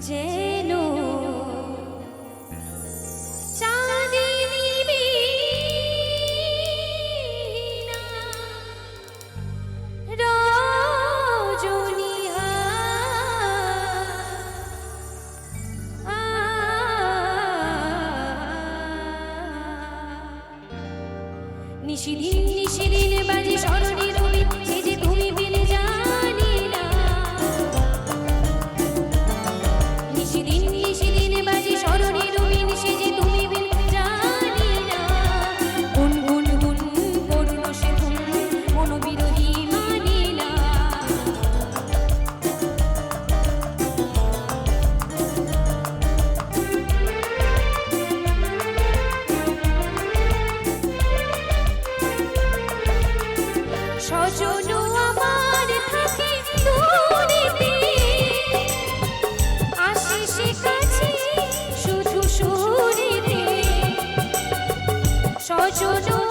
যেন নিশিদিন নিশিদিন বাজে স্মরণে স্বজন আমার থাকে দূরেতে আশিস কাছে শুধু সুরেতে স্বজন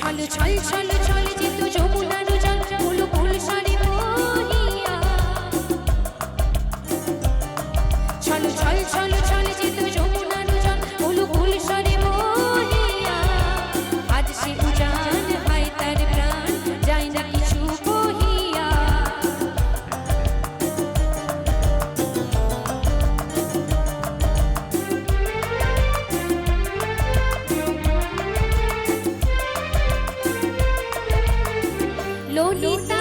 ছল ছল ছল ছল যেতু যমুনার জল ফুল ফুল সারি বহিয়া ছল ছল ছল bonita.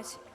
강아지.